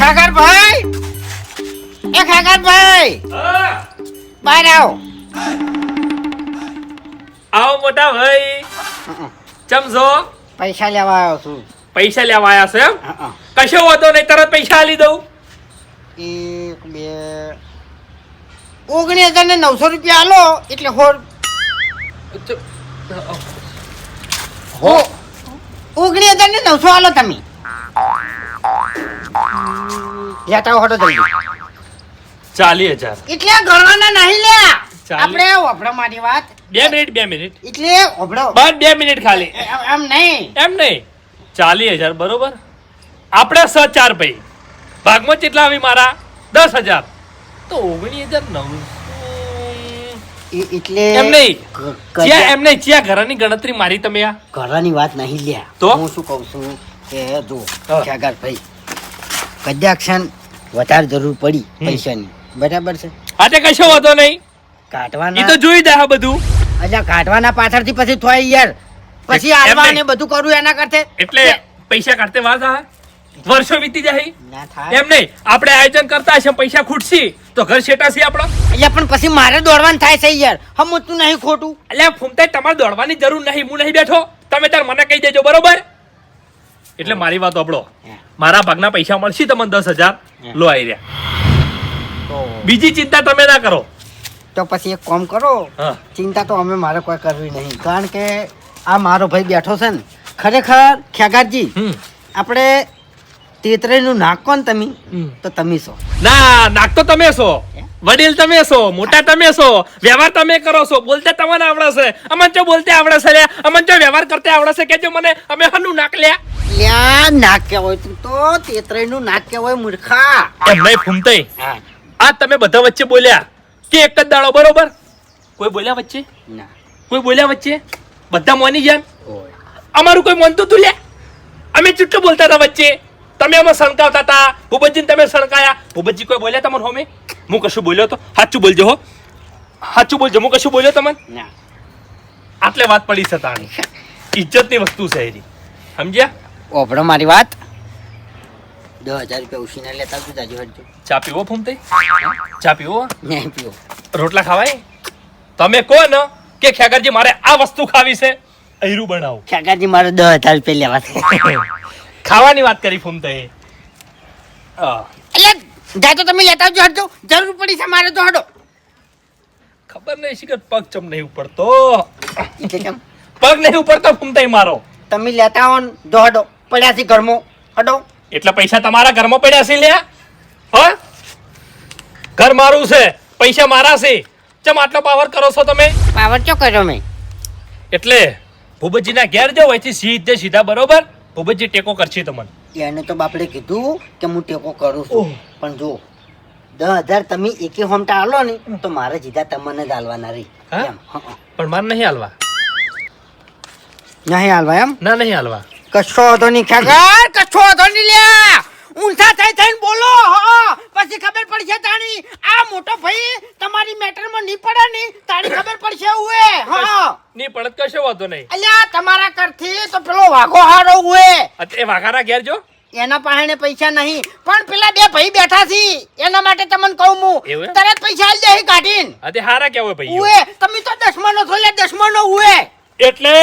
ખાગરભાઈ! એ ખાગરભાઈ! બહાર આવો. આવો મોટા ભાઈ. ચમજો પૈસા લેવા આવ્યો છું. પૈસા લેવા આવ્યા છો એમ. કશો વાંધો નહીં તરત પૈસા આલી દઉં. એક બે ઓગણીસ હજાર ને નવસો રૂપિયા આલો એટલે હોર ઓગણીસ હજાર ને નવસો આલો તમે. લેતા હટો જલ્દી. ચાલીસ હજાર. એટલે ગણવાના નહીં લ્યા ચાલી. આપણે ઓભળો મારી વાત. બે મિનિટ બે મિનિટ. એટલે ઓભળો. બસ બે મિનિટ ખાલી. એમ- નહીં. એમ નહીં. ચાલીસ હજાર બરોબર? આપણે સ ચાર ભાઈ. ભાગમાં કેટલા આવી મારા? દસ હજાર. તો ઓગણીસ હજાર નવસો એ- એટલે એમ નહીં. જ્યાં એમ નહીં જ્યાં ઘરની ગણતરી મારી તમે આ. ઘરની વાત નહીં લ્યા. તો? હું શું કહું છું કે જો હા. ભાઈ કદાક્ષણ વધારે જરૂર પડી પૈસાની. બરાબર છે? આજે કશો વાંધો નહીં. એ તો જોઈ દે બધું. અચ્છા કાઢવાના પાછળથી પછી થોય યાર. પછી એમ ને બધું કરું એના કરતે. એટલે પૈસા કાઢતે વાત થાય? વર્ષો વીતી જાય. ના થાય. એમ નહીં. આપણે આયોજન કરતા હશે પૈસા ખૂટશી. તો ઘર શેટાશી આપણો. એટલે પણ પછી મારે દોડવાનું થાય છે યાર. હમ તું નહીં ખોટું. એટલે ફૂમતા તમારે દોડવાની જરૂર નહીં. હું નહીં બેઠો. તમે તાર મને કહી દેજો બરોબર? એટલે મારી વાત આપણો મારા ભાગના પૈસા મળશે તમને દસ હજાર. લો આવી રહ્યા. બીજી ચિંતા તમે ના કરો. તો પછી એક કામ કરો. ચિંતા તો અમે મારે કોઈ કરવી નહીં. કારણ કે આ મારો ભાઈ બેઠો છે ને. ખરેખર ખેગારજી. આપણે તેતરેનું નાક કોણ તમે. તો તમે છો. ના નાક તો તમે છો. વડીલ તમે છો મોટા તમે છો. વ્યવહાર તમે કરો છો. બોલતે તમને આવડે છે. અમન ચો બોલતે આવડે છે લ્યા અમન જો વ્યવહાર કરતે આવડે છે કેજો મને. અમે હનું નાક લ્યા લ્યા નાક હોય તું તો તેતરેનું નાક હોય મૂર્ખા. એમ નહીં ફૂમતે આ તમે બધા વચ્ચે બોલ્યા. કે એક જ દાડો બરોબર? કોઈ બોલ્યા વચ્ચે? ના. કોઈ બોલ્યા વચ્ચે? બધા મોની ગયા અમારું કોઈ મનતું તું લે? અમે ચૂટલું બોલતા હતા વચ્ચે. તમે અમે સણકાવતા હતા? ભૂપતજીને તમે સણકાયા ભૂપતજી કોઈ બોલ્યા તમને હોમે? હું કશું બોલ્યો તો? સાચું બોલજો હો. સાચું બોલજો હું કશું બોલ્યો તમને? આટલે વાત પડી છે તાણી. ઇજ્જતની વસ્તુ છે એની. સમજ્યા? ઓભળો મારી વાત. દસ હજાર રૂપિયા ઉછીને લેતા તું જાજો હટજો. ચા પીવો ફૂમતે? ચા પીવો? નહીં પીવો. રોટલા ખાવાય? તમે કહો ને કે ખેગરજી મારે આ વસ્તુ ખાવી છે? અહીરું બનાવો. ખેગરજી મારે દસ હજાર રૂપિયા લેવા છે. ખાવાની વાત કરી ફૂમતે એટલે જા તો તમે લેતા આવજો હટજો. જરૂર પડી છે મારે તો હટો. ખબર નહીં શીખર પગ ચમ નહીં ઉપડતો. પગ નહીં ઉપડતો ફૂમતે મારો. તમે લેતા આવો જો હડો પડ્યા છે ઘરમાં. હટો. એટલે પૈસા તમારા ઘરમાં પડ્યા છે લ્યા? હ? ઘર મારું છે પૈસા મારા છે. ચમ આટલો પાવર કરો છો તમે? પાવર ચો કર્યો મેં? એટલે ભૂપતજીના ઘેર જાઓ અહીંથી સીધે સીધા બરોબર? ભૂપતજી ટેકો કરશે તમને. એને તો બાપડે કીધું કે હું ટેકો કરું છું. પણ જો દસ હજાર તમે એકે હોમટા આલો ને તો મારે જીધા તમને જ હાલવાના રહી. પણ મારે નહીં હાલવા નહીં હાલવા એમ? ના નહીં હાલવા કશો હતો નહીં ખાગર કશો હતો નહીં લ્યા! ઊંધા થઈ થઈને બોલો હા પછી ખબર પડશે તાણી આ મોટો ભાઈ તમારી મેટરમાં નહીં પડે ને તાણી ખબર પડશે ઉએ હા નહીં પડત કશો વાંધો નહીં. અલ્યા તમારા કરથી તો પેલો વાઘો હારો ઉએ. એ વાઘારા ઘેર જો. એના પાસે પૈસા નહીં પણ પેલા બે ભાઈ બેઠા છે. એના માટે તમને કહું હું તરત પૈસા આલી જાય કાઢીને. અરે હારા કેવો ભાઈ ઉએ તમે તો દસમાનો છો લે દસમાનો ઉએ. એટલે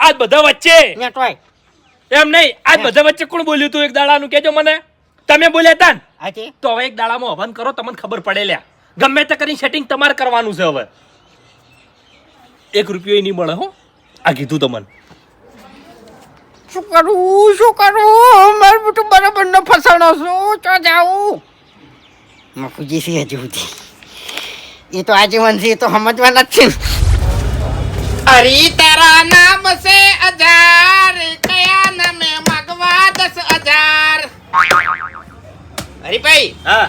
આજ બધા વચ્ચે? એમ નહીં આજ બધા વચ્ચે કોણ બોલ્યું તું? એક દાડાનું કેજો મને. તમે બોલ્યા તા ને? તો હવે એક દાડામાં હવન કરો તમને ખબર પડે લ્યા. ગમે તે કરીને સેટિંગ તમારે કરવાનું છે હવે. એક રૂપિયો નહીં મળે હો. આ કીધું તમને. શું કરું? શું કરું? મારું બધું બરાબર ન ફસાણો. છું ચો જાઉં? મફુજી છે હજી સુધી. એ તો આજીવન છે એ તો સમજવાના જ છે. અરે તારા નામ છે હજાર કયા નામે માગવા દસ હજાર? હરીભાઈ હા.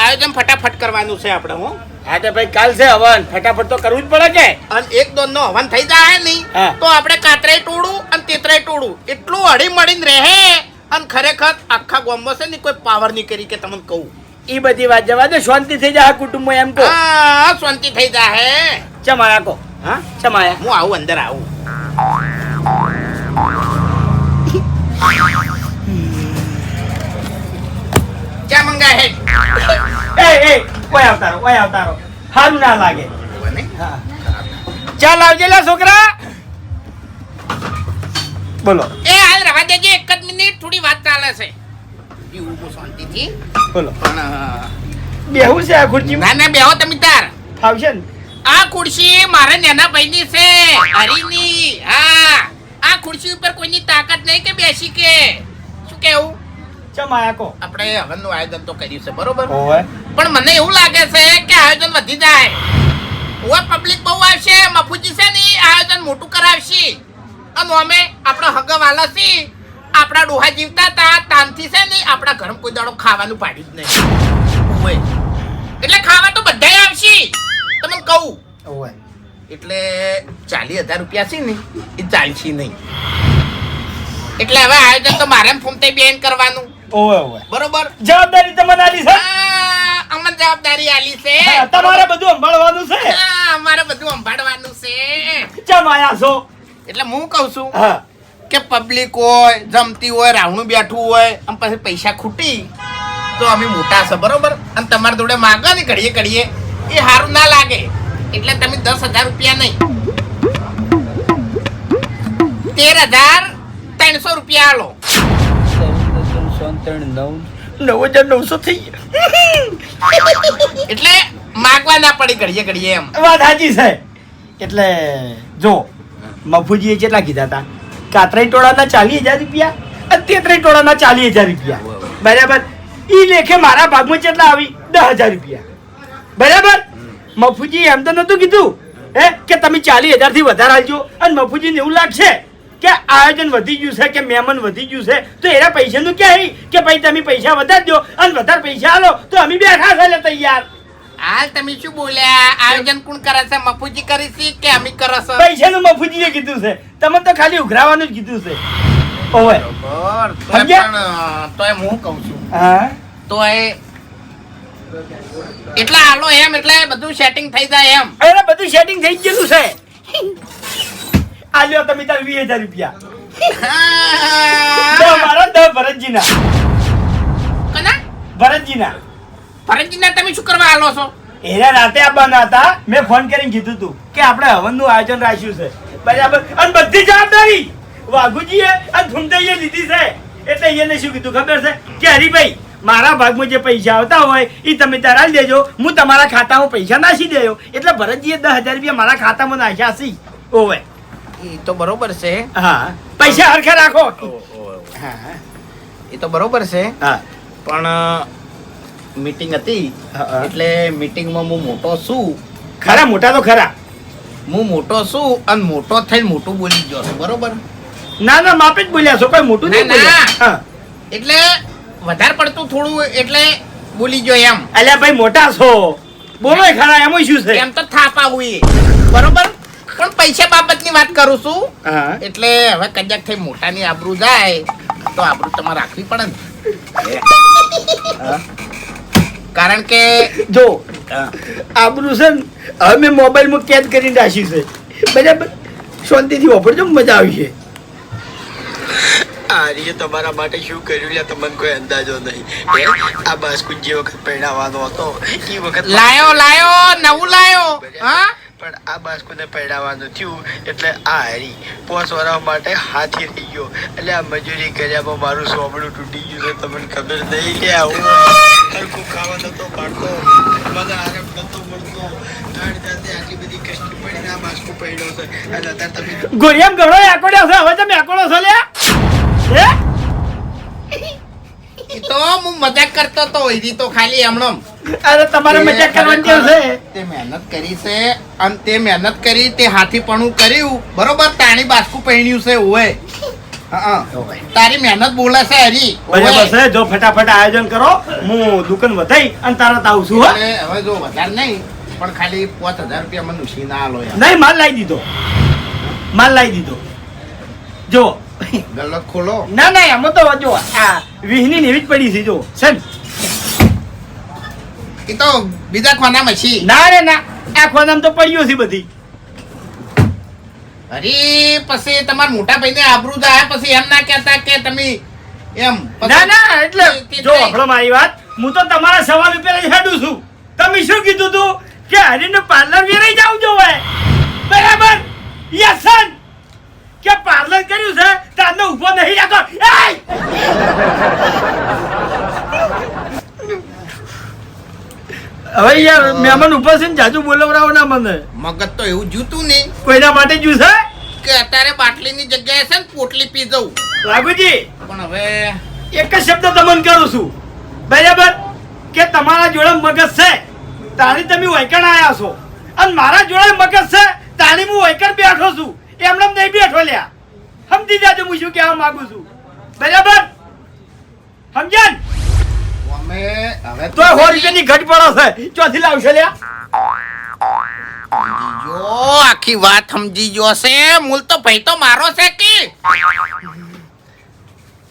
આયોજન ફટાફટ કરવાનું છે આપણે હું. હા તો ભાઈ કાલ છે હવન. ફટાફટ તો કરવું જ પડે કે? અને એક દોન નો હવન થઈ જાય નહીં તો આપણે કાતરાય ટોળું અને તેતરાય ટોળું. એટલું હળી મળીને રહે અને ખરેખર આખા ગામમાં છે ને કોઈ પાવર નહીં કરી કે તમને કહું. ઈ બધી વાત જવા દે શાંતિ થઈ જાય કુટુંબ એમ કહો. હા શાંતિ થઈ જાય ચમાયા કો હા? ચમાયા હું આવું અંદર આવું. ચા મંગા હે? એ એ ઓય આવતારો ઓય આવતારો સારું ના લાગે. હા. ચાલ આવજે લા છોકરા. બોલો. એ હાલ રવા દેજે એક જ મિનિટ થોડી વાત ચાલે છે. પીવું બહુ શાંતિથી. બોલો. પણ બેહું છે આ ખુરચી ના ના બેહો તમે તાર. ફાવશે ને? આ ખુરશી મારા નાના ભાઈની છે હરીની. હા. આ ખુરશી ઉપર કોઈની તાકાત નહીં કે બેસી કે. શું કેવું? આપણે હવનનું આયોજન તો કર્યું છે બરોબર? પણ મને એવું લાગે છે કે આયોજન વધી જાય. ઓય પબ્લિક બહુ આવશે મફુજી છે ને આયોજન મોટું કરાવશે. અને અમે આપણા હગવાલા છે આપણા ડોહા જીવતા હતા તાનથી છે ને આપણા ઘરમાં કોઈ દાડો ખાવાનું પાડી જ નહીં. ઓય એટલે ખાવા તો બધાય આવશે. તમને કહું. ઓય એટલે ચાલીસ હજાર રૂપિયા છે ને એ ચાલશે નહીં. એટલે હવે આયોજન તો મારે ફૂમતે બેન કરવાનું. ઓય ઓવે. બરોબર? જવાબદારી તમને આલી છે? અમને જવાબદારી આલી છે. તમારે બધું સંભાળવાનું છે? અમારે બધું સંભાળવાનું છે. ચમ આયા છો? એટલે હું કહું છું કે પબ્લિક હોય જમતી હોય રાવણું બેઠું હોય અને પછી પૈસા ખૂટી તો અમે મોટા છે બરોબર? અને તમારા જોડે માગવા ને ઘડીએ ઘડીએ એ સારું ના લાગે. એટલે તમે દસ હજાર રૂપિયા નહીં. તેર હજાર ત્રણસો રૂપિયા આલો. નવ હજાર નવસો થઈ ગયા. એટલે માગવા ના પડી ઘડીએ ઘડીએ એમ. વાત સાચી છે. એટલે જો મફુજીએ કેટલા કીધા હતા? કાતરાઈ ટોળાના ચાલીસ હજાર રૂપિયા અને તેતરાઈ ટોળાના ચાલીસ હજાર રૂપિયા. બરાબર? ઈ લેખે મારા ભાગમાં કેટલા આવી? દસ હજાર રૂપિયા. બરાબર? મફુજી એમ તો નતું કીધું હે કે તમે ચાલીસ હજારથી વધારે આવજો અને મફુજીને એવું લાગશે કે આયોજન વધી ગયું છે કે મહેમાન વધી ગયું છે તો એના પૈસાનું ક્યાં કે ભાઈ તમે પૈસા વધારી દો અને વધારે પૈસા આલો તો અમે બેઠા છે લે તૈયાર. હાલ તમે શું બોલ્યા? આયોજન કોણ કરે છે? મફુજી કરી છે કે અમે કરે છે? પૈસાનું મફુજીએ કીધું છે. તમે તો ખાલી ઉઘરાવાનું જ કીધું છે. ઓવે. સમજ્યા? પણ તોય હું કહું છું. હા. તો એ એટલા હાલો એમ એટલે બધું સેટિંગ થઈ જાય એમ. અરે બધું સેટિંગ થઈ ગયેલું છે. આ લ્યો તમે તાર વીસ હજાર રૂપિયા. દ મારા દસ ભરતજીના. કના? ભરતજીના. ફરજીના તમે શું કરવા આલો છો? એના રાતે આવવાના હતા મેં ફોન કરીને કીધું તું કે આપણે હવનનું આયોજન રાખ્યું છે. બરાબર? અને બધી જવાબદારી વાઘુજીએ અને ધૂમતાઈએ લીધી છે. એટલે એને શું કીધું ખબર છે? કે હરીભાઈ મારા ભાગમાં જે પૈસા આવતા હોય એ તમે તારા દેજો હું તમારા ખાતામાં પૈસા નાસી દેજો એટલે ભરતજીએ દસ હજાર રૂપિયા મારા ખાતામાં નાખ્યા છે. ઓવે. એ તો બરોબર છે. હા. પૈસા હરખે રાખો. હા. એ તો બરોબર છે. હા. પણ મીટિંગ હતી. એટલે મીટિંગમાં હું મોટો છું. ખરા મોટા તો ખરા. હું મોટો છું અને મોટો થઈને મોટું બોલી ગયો છું. બરોબર? ના ના માપે જ બોલ્યા છો. કોઈ મોટું નહીં. બોલ્યા. એટલે વધારે પડતું થોડું એટલે બોલી ગયો એમ. અલ્યા ભાઈ મોટા છો. બોલો ખરા એમ શું છે? એમ તો થાપ આવું એ. બરોબર? પણ પૈસા બાબતની વાત કરું છું. એટલે હવે કદાચ થઈ મોટાની આબરૂ જાય તો આબરૂ તમારે રાખવી પડે ને. કારણ કે જો આબરું છે ને હવે મેં મોબાઈલમાં કેદ કરીને રાખી છે. બરાબર? શાંતિથી વાપરજો મજા આવી છે આર્ય તમારા માટે શું કર્યું? લે તમને કોઈ અંદાજો નહીં. આ બાસ્કુટ જે વખત પહેરાવાનો હતો. એ વખત લાયો લાયો નવું લાયો હા? પણ આ બાસ્કુને પહેરાવાનું થયું એટલે આ હારી પોસ વર્ષ માટે હાથી થઈ ગયો. એટલે આ મજૂરી કર્યામાં મારું સોમડું તૂટી ગયું છે તમને ખબર નહીં કે આવું હરખું ખાવા નહોતો પાડતો મને આરામ નહોતો મળતો. ત્રણ આટલી બધી કષ્ટ પડીને આ બાસ્કુ પહેર્યો છે. અને અત્યારે તમે ગોરિયામ ઘણો આકોડ્યો છે હવે તમે આકોડો છો લ્યા? હે? એ તો હું મજાક કરતો તો એની તો ખાલી એમણો અરે તમારે મજાક કરવાની છે તે મહેનત કરી છે અને તે મહેનત કરી તે હાથીપણું કર્યું. બરોબર તાણી બાસ્કુ પહેણ્યું છે ઓય તારી મહેનત બોલે છે હરી બરાબર જો ફટાફટ આયોજન કરો હું દુકાન વધાઈ અને તારા આવું છું હવે જો વધારે નહીં પણ ખાલી પાંચ હજાર રૂપિયા મને ઉછી ના આલો યાર નહીં માલ લાવી દીધો. માલ લાવી દીધો. જો. ગલત ખોલો. ના ના એમાં તો જો આ વિહની ને એવી જ પડી છે જો. છે ને? એ તો બીજા ખોનામાં છી. ના રે ના. આ ખોનામ તો પડ્યું છે બધી. અરે પછી તમારા મોટા ભાઈને આબરૂ જાય પછી એમ ના કહેતા કે તમે એમ ના ના એટલે જો તે- આપણો મારી વાત હું તો તમારા સવાલ ઉપર જ હેડું છું. તમે શું કીધું તું? કે હરીને પાર્લર વેરાઈ જાવ જોવે બરાબર? યસ સર કે પાર્લર કર્યું છે તારનો ઊભો નહીં રાખો. એય! હવે યાર મહેમાન ઉપર છે ને જાજુ બોલવરાવો ના મને. મગજ તો એવું જૂતું નહીં કોઈના માટે જૂસે કે અત્યારે બાટલીની જગ્યાએ છે ને પોટલી પી જવું લાગુજી પણ હવે એક જ શબ્દ દમન કરું છું. બરાબર? કે તમારા જોડે મગજ છે તારી તમે વૈકણ આયા છો. અને મારા જોડે મગજ છે તારી હું વૈકણ બેઠો છું. એમને નહીં બેઠો લ્યા. સમજી જાજો હું શું કહેવા માંગુ છું. બરાબર? સમજ્યા અમે હવે તો સો રૂપિયાની ઘટ પડો છે. ચોથી લાવશે લ્યા. જો આખી વાત સમજી ગયો છે. મૂળ તો ભાઈ તો મારો છે કે?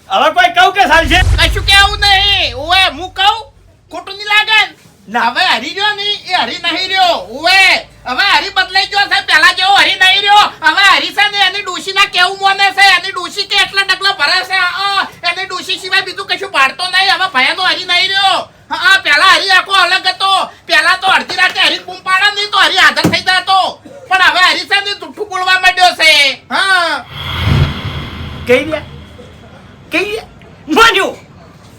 હવે કોઈ કહું કે ચાલશે કશું કેવું નહીં. ઓએ હું કહું ખોટું નહીં લાગે. ના. હવે હરી રહ્યો નહીં એ હરી નહીં રહ્યો. ઓએ હવે હરી બદલાઈ ગયો છે. પેલા જેવો હરી નહીં રહ્યો. હવે હરી છે ને એની ડોશીના કેવું મોને છે? એની ડોશી કે એટલા ડગલો ભરે છે? એની ડોશી સિવાય બીજું કશું પાડતો નહીં. હવે ભયાનો હરી નહીં રહ્યો. હા પેલા હરી આખો અલગ હતો. પેલા તો અડધી રાતે હરી બૂમ પાડે, નહીં તો હરી હાજર થઈ જતો. પણ હવે હરી છે ને જુઠ્ઠું બોલવા માંડ્યો છે. હા. કઈ દે કહી દે માન્યો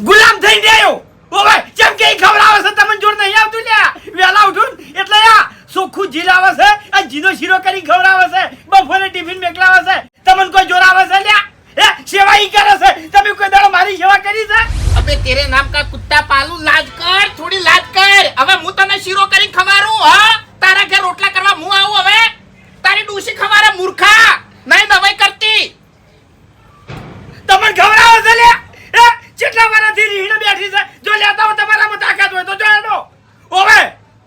ગુલામ થઈ ગયો ઓવે જેમ કે ઈ ખવડાવે છે તમને જોર નહીં આવતું લ્યા વેલા ઉઠું ને એટલે આ ચોખ્ખું જીર આવે છે આ જીનો શીરો કરી ખવડાવે છે બપોરે ટિફિન મેકલાવે છે તમને કોઈ જોર આવે છે લ્યા હે સેવા ઈ કરે છે તમે કોઈ દાડો મારી સેવા કરી છે અબે તેરે નામ કા કુત્તા પાલુ લાજ કર થોડી લાજ કર હવે હું તને શીરો કરી ખવારું હા તારા ઘર રોટલા કરવા હું આવું હવે તારી ડૂસી ખવારે મૂર્ખા નહીં દવાઈ કરતી તમને ખવડાવે છે લ્યા હે કેટલા વર્ષથી રીહણે બેઠી છે જો લેતા હો તમારામાં તાકાત હોય તો જો એનો ઓવે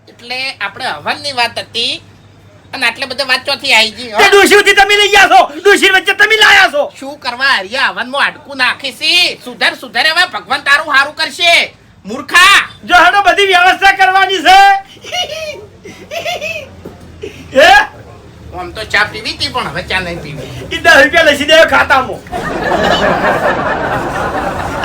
એટલે આપણે હવનની વાત હતી અને આટલે બધે વાત ચોથી આવી ગઈ તે હો? ડોશીઓથી તમે લઈ ગયા છો ડોશી વચ્ચે તમે લાયા છો શું કરવા હરિયા? હવનમાં અડકું નાખી છી સુધર સુધર હવે ભગવાન તારું સારું કરશે. મૂર્ખા! જો હેડો બધી વ્યવસ્થા કરવાની છે. એ આમ તો ચા પીવી હતી પણ હવે ચા નહીં પીવી. એ દસ રૂપિયા લસી દેવો ખાતામાં.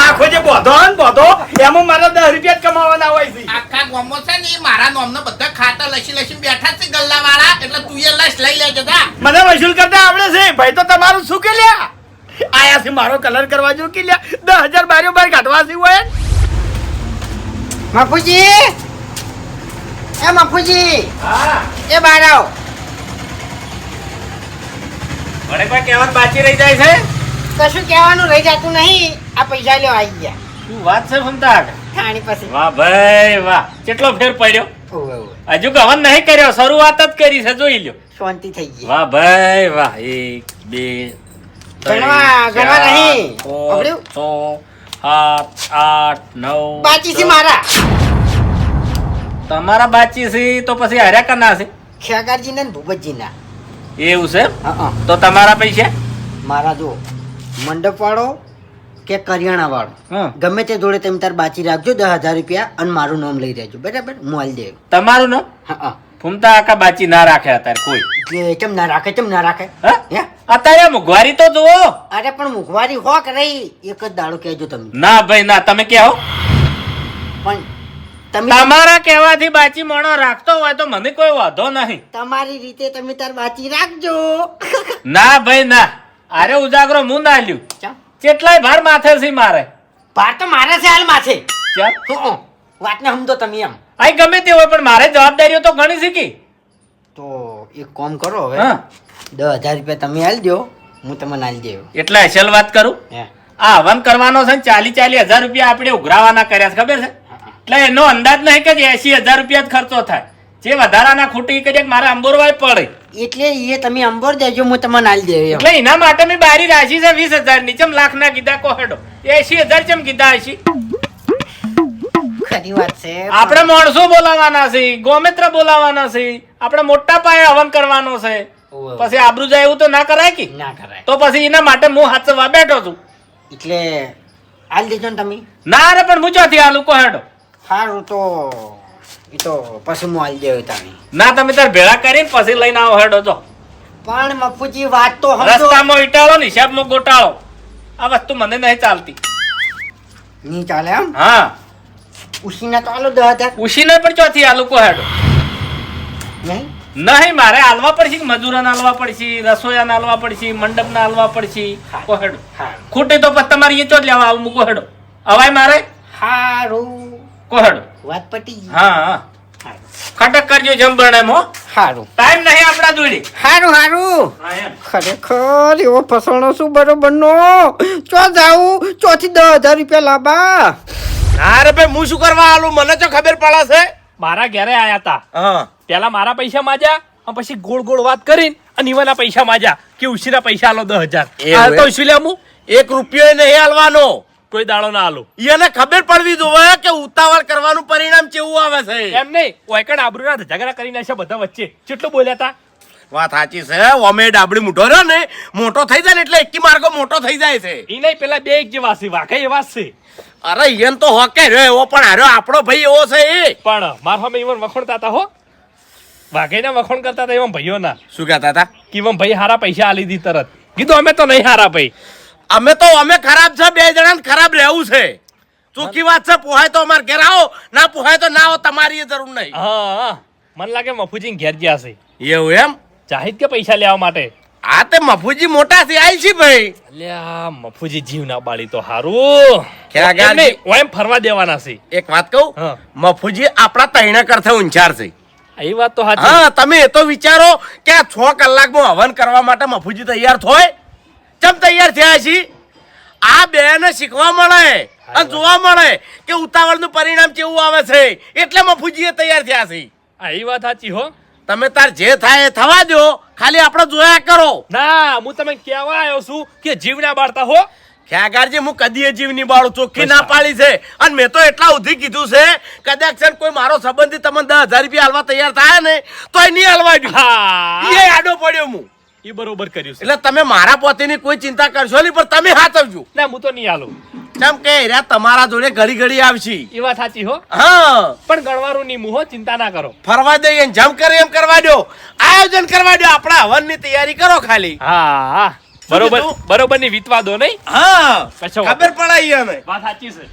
આખો જે બોધો ને બોધો એમાં મારા દસ રૂપિયા જ કમાવાના હોય છે. આખા ગામમાં છે ને એ મારા નામનો બધા ખાતા લસી લસી બેઠા છે ગલ્લા વાળા એટલે તું એ લસ લઈ લેજે મને વસૂલ કરતા આવડે છે. ભાઈ તો તમારું શું કે લ્યા? આયા છે મારો કલર કરવા જો કે લ્યા? દસ હજાર બારીઓ બાર કાઢવા છે હોય માફુજી! એ માફુજી! એ બાર આવો. મને કોઈ કહેવત બાકી રહી જાય છે? કશું કહેવાનું રહી જતું નહીં. આ પૈસા લ્યો આવી ગયા. શું વાત છે ફમતા થાણી પછી. વાહ ભાઈ વાહ. કેટલો ફેર પડ્યો? હજુ ગવન નહીં કર્યો શરૂઆત જ કરી છે જોઈ લ્યો. શાંતિ થઈ ગઈ. વાહ ભાઈ વાહ. એક બે ગણવા- ગણવા નહીં. પાંચ, છ સાત આઠ નવ બાકી છે મારા. તમારા બાચી છે તો પછી હાર્યા કરના છે ખેગારજી ને ભૂપતજીના. એવું છે? તો તમારા પૈસા? મારા જો મંડપ વાળો કે કરિયાણા વાળો. ગમે તે જોડે તમે તાર બાચી રાખજો દસ હજાર રૂપિયા અને મારું નામ લઈ રહેજો. બરાબર? આલી દેવ તમારું નામ? હા હા. ફૂમતા આકા બાચી ના રાખે અત્યારે કોઈ. કેમ ના રાખે કેમ ના રાખે? હા? અત્યારે મોંઘવારી તો જુઓ. અરે પણ મુખવારી હોક રહી. એક જ દાડો કહેજો તમે. ના ભાઈ ના તમે કહો. પણ તમે તમારા કહેવાથી બાચી મોણો રાખતો હોય તો મને કોઈ વાંધો નહીં. તમારી રીતે તમે તાર બાચી રાખજો. ના ભાઈ ના. અરે ઉજાગરો મું ના લ્યું. કેટલાય ભાર માથે છે મારે. ભાર તો મારે છે હાલ માથે. વાત ને. સમજો તમે એમ. આઈ ગમે તે હોય પણ મારે જવાબદારીઓ તો ઘણી શીખી તો એક કામ કરો હવે. હા. દસ હજાર રૂપિયા તમે આલી દો હું તમને આલી દેવ એટલે અસલ વાત કરું? આ હવન કરવાનો છે ને ચાલી ચાલી હજાર રૂપિયા આપણે ઉઘરાવાના કર્યા છે ખબર છે? એટલે એનો અંદાજ નહીં કે એસી હજાર રૂપિયા જ ખર્ચો થાય. જે વધારાના ખૂટી કરીએ મારે અંબોરવાય પડે. એટલે એ તમે અંબોર દેજો હું તમને આલી દેવ એમ એટલે એના માટે મેં બારી રાશી છે વીસ હજારની ચમ લાખ ના કીધા કોહડો? એસી હજાર ચમ કીધા હશી ખરી વાત છે આપણે માણસો બોલાવાના છે ગોમિત્ર બોલાવાના છે આપણે મોટા પાયે હવન કરવાનો છે. પછી આબરૂ જાય એવું તો ના કરાય કે? ના કરાય. તો પછી એના માટે હું હાથવા બેઠો છું. એટલે આલ દેજો ને તમે? ના રે પણ હું ચોથી આલું? કોહેડો સારું તો એ તો પછી હું આલ દેવ તમે ના તમે તાર ભેળા કરીને પછી લઈને આવો હેડો જો. પણ મફુજી વાત તો સમજો. રસ્તામાં ઈટાળો ને હિસાબમાં ગોટાળો. આ વસ્તુ મને નહીં ચાલતી. નહીં ચાલે એમ? હા. ઉસીના તો આલો દસ હજાર. ઉશીને પણ ચોથી આલુ કો હેડો નહીં? નહીં મારે આલવા પડશે મજૂરાને આલવા પડશે રસોયાને આલવા પડશે મંડપને આલવા પડશે? કો હેડો ખૂટે તો પછી તમારે એ ચોટ લેવા આવું મૂકો હેડો અવાય મારે? હારું. કો હેડો વાત પટી હા ખટક કરજો જમબરણે મો હારું. ટાઈમ નહીં આપણા જોડે. હારું હારું. ખરેખર એવો ફસણો શું બરોબર નો. ચો જાવું ચોથી દસ હજાર રૂપિયા લાબા. અરે ભાઈ હું શું કરવા આલું? મને તો ખબર પડે છે. મારા ઘરે આયા તા. હા. પેલા મારા પૈસા અને પછી ગોળ ગોળ વાત કરીને અને ઈવાના પૈસા માજ્યા કે ઉશીના પૈસા આલો દસ હજાર. આ તો ઉશી લે હું એક રૂપિયો નહીં કોઈ દાડો ના આલો. એને ખબર પડવી જોવે કે ઉતાવળ કરવાનું પરિણામ કેવું આવે છે? એમ નહીં. ઓયકણ આબરૂના ઝઘડા કરી નાખ્યા બધા વચ્ચે. કેટલું બોલ્યા તા. વાત સાચી છે ઓમે ડાબડી મોટો રહ્યો ને મોટો થઈ જાય ને એટલે એકી માર્ગો મોટો થઈ જાય છે. એ નહીં પેલા બે એક જેવા છે વાકઈ એવા છે. અરે ઈયન તો હોકે રહ્યો એવો પણ હારો આપણો ભાઈ એવો છે એ. પણ માર સામે ઈવન વખોણતા હતા હો. વાઘઈના વખોણ કરતા હતા એવા ભાઈઓના. શું કહેતા હતા? કે ઈવન ભાઈ હારા પૈસા આલી દી તરત. કીધું અમે તો નહીં હારા ભાઈ. અમે તો અમે ખરાબ છે બે જણા ખરાબ રહેવું છે. ચોખ્ખી વાત છે પોહાય તો અમારે ઘેર આવો ના પોહાય તો ના આવો તમારી જરૂર નહીં. હા હા. મને લાગે મફુજી ઘેર ગયા છે. એવું એમ? ચાહિદ કે પૈસા લેવા માટે? આ તે મફુજી મોટા છે આઈ છે ભાઈ? અલ્યા મફુજી જીવ ના બાળી તો હારું. ક્યાં ગયા નહીં, હું એમ ફરવા દેવાના છે. એક વાત કહું? મફુજી આપણા તૈણા કરતા ઊંચાર છે. એ વાત તો સાચી. હા તમે એ તો વિચારો કે આ છ કલાકમાં હવન કરવા માટે મફુજી તૈયાર થોય? ચમ તૈયાર થયા છે? આ બેને શીખવા મળે અને જોવા મળે કે ઉતાવળનું પરિણામ કેવું આવે છે. એટલે મફુજીએ તૈયાર થયા છે. આ એ વાત સાચી હો. તમે તાર જે થાય એ થવા દો ખાલી આપણે જોયા કરો. ના હું તમે કહેવા આવ્યો છું કે જીવના બાળતા હો. ખ્યાગારજી હું કદી જીવની બાળું ચોખ્ખી ના પાડી છે. અને મેં તો એટલા ઉધી કીધું છે કદાચ છે કોઈ મારો સંબંધી તમને દસ હજાર રૂપિયા હાલવા તૈયાર થાય ને તો એ નહીં હાલવા દઉં એ આડો પડ્યો હું. એ બરોબર કર્યું એટલે તમે મારા પોતેની કોઈ ચિંતા કરશો નહીં પણ તમે હાથવજો. ના હું તો નહીં આલું કેમ કે એરા તમારા જોડે ઘડી ઘડી આવશે. એ વાત સાચી હો. હા. પણ ગણવારું ની મુહો ચિંતા ના કરો. ફરવા દઈએ ને જેમ કરે એમ કરવા દો. આયોજન કરવા દો. આપણા હવનની તૈયારી કરો ખાલી. હા. હા બરોબર? બરોબરની વિતવા દો નહીં? હા. ખબર પડાઈ અમે વાત સાચી છે.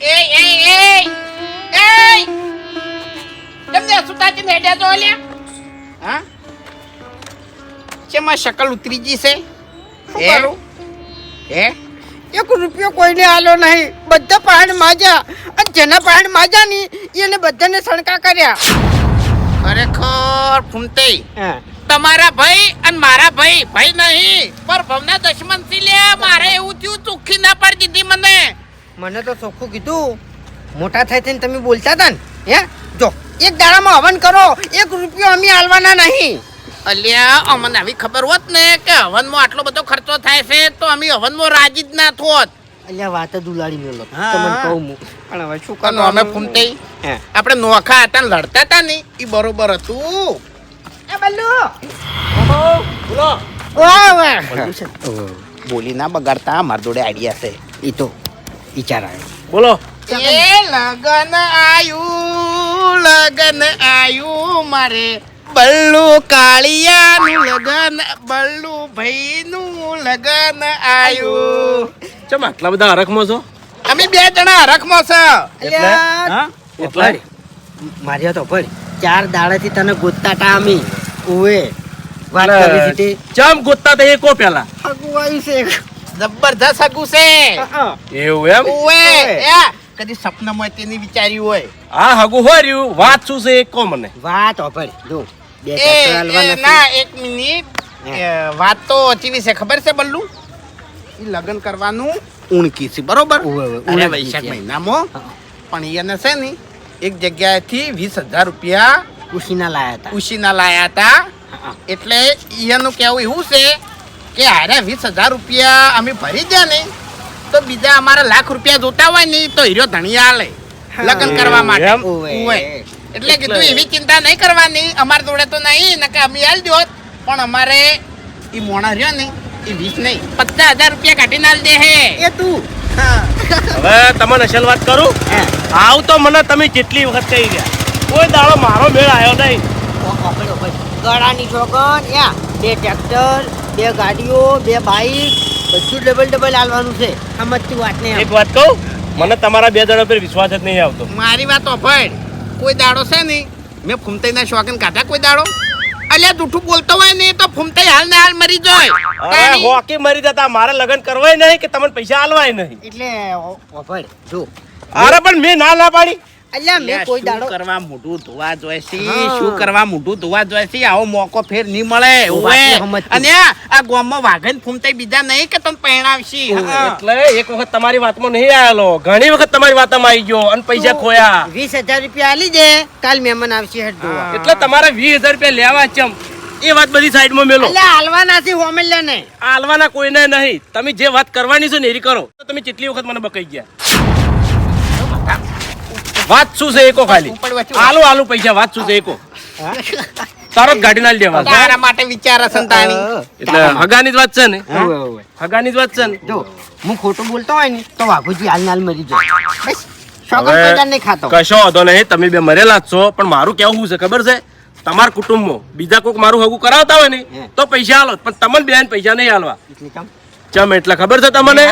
એ એ એ એ! તમને સુતાજી ને હેડ્યા તો લ્યા? શેમાં શકલ ઉતરી ગઈ છે? હે? હે? એક રૂપિયો કોઈને આલો નહીં. બધા પહાડ માજા. અને જેના પહાડ માજા ની એને બધાને સણકા કર્યા. ખરેખર ફૂમતે હા. તમારા ભાઈ અને મારા ભાઈ ભાઈ નહીં પર ભવના દશમનથી લે મારે એવું થયું ચોખ્ખી ના પાડી દીધી મને. મને તો ચોખ્ખું કીધું. મોટા થાય થઈને તમે બોલતા હતા ને? હે? જો એક દાડામાં હવન કરો. એક રૂપિયો અમે આલવાના નહીં. અલ્યા અમને આવી ખબર હોત ને કે હવનમાં આટલો બધો ખર્ચો થાય છે તો અમે હવનમાં રાજી જ ના થોત. અલ્યા વાત જ ઉલાડી મેલો. તમને કહું હું. પણ હવે શું કરવાનું? અમે ફૂમતે આપણે નોખા હતા ને લડતા હતા ને એ બરોબર હતું. એ બલ્લુ! બોલો. વાહ વાહ બોલી ના બગાડતા મારા જોડે આઈડિયા છે. એ તો વિચાર આવ્યો. બોલો. એ લગન આયુ લગન આયુ મારે. બલ્લુ કાળિયાનું લગન બલ્લુ ભાઈનું લગન આયુ. ચમ આટલા બધા હરખમાં છો? અમે બે જણા હરખમાં છો. એટલે. મારી તો ભળ ચાર દાડાથી તને ગોતતા તા અમે. ઓવે વાત કરી હતી ચમ ગોતતા તે કો પેલા? અગુવાઈ છે. જબરદસ્ત હગુ છે. એવું એમ? ઉવે એ કદી સપનામાં તેની વિચાર્યું હોય. હા હગુ હોય રહ્યું. વાત શું છે એ કો મને. વાત ઓભળ જો. બે હાલવા. ના એક મિનિટ. વાત તો ચીવી છે ખબર છે બલ્લુ? લગ્ન કરવાનું ઉણકી છે બરોબર? વૈશાખ મહિનામાં. પણ એને છે ને એક જગ્યાએથી વીસ હજાર રૂપિયા ઉશીના લાયા હતા. ઉશીના લાયા હતા. એટલે એનું કહેવું એવું છે કે હારે વીસ હજાર રૂપિયા અમે ભરી દે ને તો બીજા અમારા લાખ રૂપિયા જોતા હોય ને તો હીરો ધણી હાલે લગ્ન કરવા માટે. એટલે કીધું એવી ચિંતા નહીં કરવાની. અમારા જોડે તો નહીં નકે અમે આલ દો પણ અમારે એ મોણા રહ્યો ને એ વીસ નહીં. પચાસ હજાર રૂપિયા કાઢીને આલ દે હે. એ તું. હા. હવે તમને અસલ વાત કરું? હા. આવ તો મને તમે કેટલી વખત કહી ગયા. કોઈ દાડો મારો મેળ આવ્યો નહીં. ગળાની છોકન યા બે ટ્રેક્ટર બે ગાડીઓ બે બાઈક બધું ડબલ ડબલ આલવાનું છે. સમજતી વાત નહીં એક વાત કહું મને તમારા બે દાડા પર વિશ્વાસ જ નહીં આવતો. મારી વાત ઓફળ કોઈ દાડો છે ને મેં ફૂમતાઈના શોખીન કાઢા કોઈ દાડો? અલ્યા જૂઠું બોલતો હોય ને તો ફૂમતાઈ હાલ ને હાલ મરી જાય. અરે હોકી મરી જતા મારે લગ્ન કરવાય નહીં કે તમને પૈસા આલવાય નહીં? એટલે ઓફર જો. અરે પણ મેં ના ના પાડી. અલ્યા મેં કોઈ દાડો કરવા મોઢું ધોવા જોઈશી શું કરવા મોઢું ધોવા જોઈશી આવો મોકો ફેર નહીં મળે. અને આ ગામમાં વાઘન ફૂમતાઈ બીજા નહીં કે તમે પહેણાવશી? એટલે એક વખત તમારી વાતમાં નહીં આવેલો. ઘણી વખત તમારી વાતમાં આવી ગયો અને પૈસા ખોયા. વીસ હજાર રૂપિયા આલી દે. કાલ મહેમાન આવશે હેડ એટલે તમારે વીસ હજાર રૂપિયા લેવા ચમ એ વાત બધી સાઈડમાં મેલો. એટલે હાલવાના છે હોમેલ્યા ને હાલવાના કોઈને નહીં. તમે જે વાત કરવાની છે ને એરી કરો. તો તમે કેટલી વખત મને બકાઈ ગયા? વાત શું છે એકો ખાલી? આલુ આલુ પૈસા વાત શું છે એકો? તરત ગાડી ના લેવા તારા માટે વિચાર હશે એટલે હગાની જ વાત છે ને? હોવે, હોવે. હગાની જ વાત છે ને? જો હું ખોટું બોલતો હોય ને તો વાઘુજી હાલ નાલ મરી જાય. કશો વાંધો નહીં તમે બે મરેલા જ છો પણ મારું કેવું શું છે ખબર છે? તમારા કુટુંબમાં બીજા કોઈક મારું હગું કરાવતા હોય ને તો પૈસા આલો પણ તમને બેન પૈસા નહીં કેમ? ચમ એટલે ખબર છે તમને?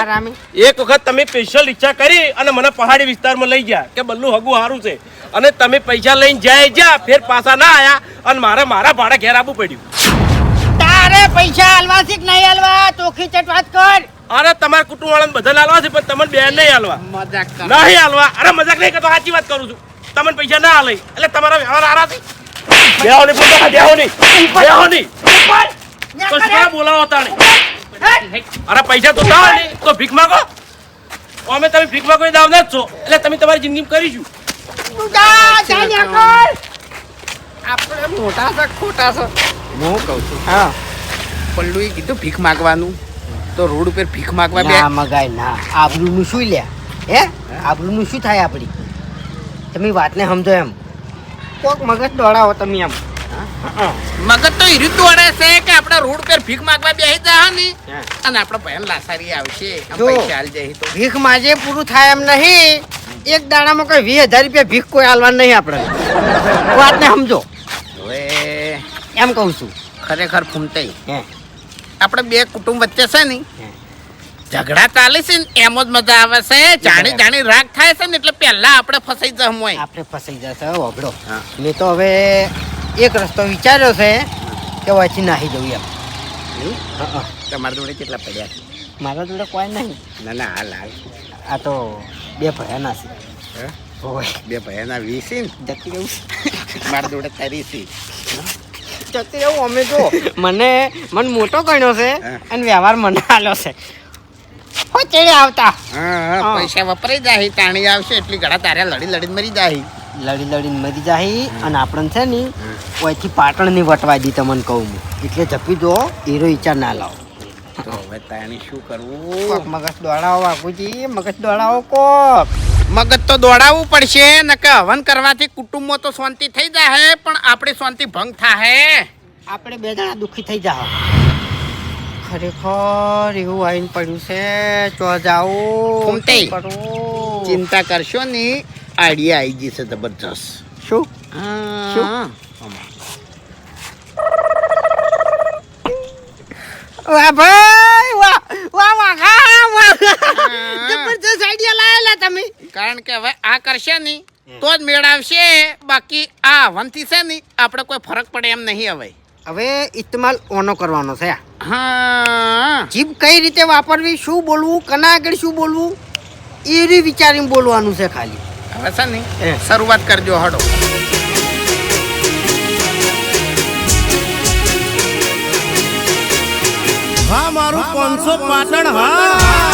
એક વખત તમે સ્પેશિયલ ઈચ્છા કરી અને મને પહાડી વિસ્તારમાં લઈ ગયા કે બલ્લુ હગું સારું છે. અને તમે પૈસા લઈને જાય જ્યાં ફેર પાછા ના આયા અને મારે મારા ભાડે ઘેર આવવું પડ્યું. તારે પૈસા હાલવા છે કે નહીં હાલવા ચોખી ચટ વાત કર. અરે તમારા કુટુંબ વાળાને બધા હાલવા છે પણ તમને બેન નહીં હાલવા મજાક નહીં આલવા. અરે મજાક નહીં કરતો સાચી વાત કરું છું. તમને પૈસા ના હાલે એટલે તમારા વ્યવહાર આરા છે. બેહો નહીં બેહો નહીં બેહો નહીં બોલાવો તાણે. અરે પૈસા તો ના તો ભીખ માંગો. અમે તમે ભીખ માંગો દાવ દાવના જ છો. એટલે તમે તમારી જિંદગી કરીશું જા, જા, ન્યા કર. આપણે મોટા છે ખોટા છે. હું કહું છું. હા. પલ્લુએ કીધું ભીખ માગવાનું. તો રોડ ઉપર ભીખ માગવા બે. ના મગાય ના. આબરૂનું શું લે હે? આબરૂનું શું થાય આપણી તમે વાતને સમજો એમ. કોક મગજ દોડાવો તમે એમ. મગજ તો હીરું દોડે છે કે આપણે રોડ પર ભીખ માંગવા બેસી જા ને અને આપણે ભયન લાસારી આવશે. પૈસા આલ જાય તો. ભીખ માજે પૂરું થાય એમ નહીં. એક દાડામાં કોઈ વીસ હજાર રૂપિયા ભીખ કોઈ આલવાનું નહીં આપણે. વાતને સમજો. હવે એમ કહું છું. ખરેખર ફૂમતાઈ આપણે બે કુટુંબ વચ્ચે છે ને ઝઘડા ચાલે છે ને એમ જ મજા આવે છે. જાણી જાણી રાગ થાય છે ને એટલે પહેલા આપણે ફસાઈ જમ હોય. આપણે ફસાઈ જશે ઓગડો હા. મેં તો હવે એક રસ્તો વિચાર્યો છે કે વાંચી નાહી જવું એમ. હા, હા. તમારા જોડે કેટલા પડ્યા છે? મારા જોડે કોઈ નહીં. ના ના હાલ હાલ. આ તો બે ભયાના છે. હે? ઓય. બે ભયાના વીસ જતી રહું. મારા જોડે તરીસી છે. જતી રહું અમે જો મને મન મોટો ગણ્યો છે અને વ્યવહાર મને આલ્યો છે. હો ચેડે આવતા. પૈસા વપરાઈ જાય તાણી આવશે એટલી ગળા તારે લડી લડીને મરી જાય. લડી લડીને મરી જાય અને આપણને છે ને ઓયથી પાટણની વટવા દી તમને કહું હું. એટલે જપી દો હીરો વિચાર ના લાવો. હવે તાણી શું કરવું? મગજ દોડાવો બાપુજી મગજ દોડાવો કોક. મગજ તો દોડાવવું પડશે નકે હવન કરવાથી કુટુંબમાં તો શાંતિ થઈ જાય પણ આપણી શાંતિ ભંગ થાય આપણે બે જણા દુઃખી થઈ જાઓ ખરેખર એવું આવીને પડ્યું છે ચો જાઓ. ચિંતા કરશો ની આઈડિયા આવી જશે જબરજસ્ત. શું? શું? વાહ ભાઈ વાહ વાહ વાહ વાહ જબરજસ્ત આઈડિયા લાયેલા તમે. કારણ કે હવે આ કરશે નહીં તો જ મેળ આવશે. બાકી આ હવનથી છે નહીં આપણે કોઈ ફરક પડે એમ નહીં હવે. હવે ઇસ્તેમાલ ઓનો કરવાનો છે. હા. જીભ કઈ રીતે વાપરવી શું બોલવું કના આગળ શું બોલવું એ રી વિચારીને બોલવાનું છે ખાલી. હવે છે ને શરૂઆત કરજો હડો. હા મારું પાંચસો પાટણ હા.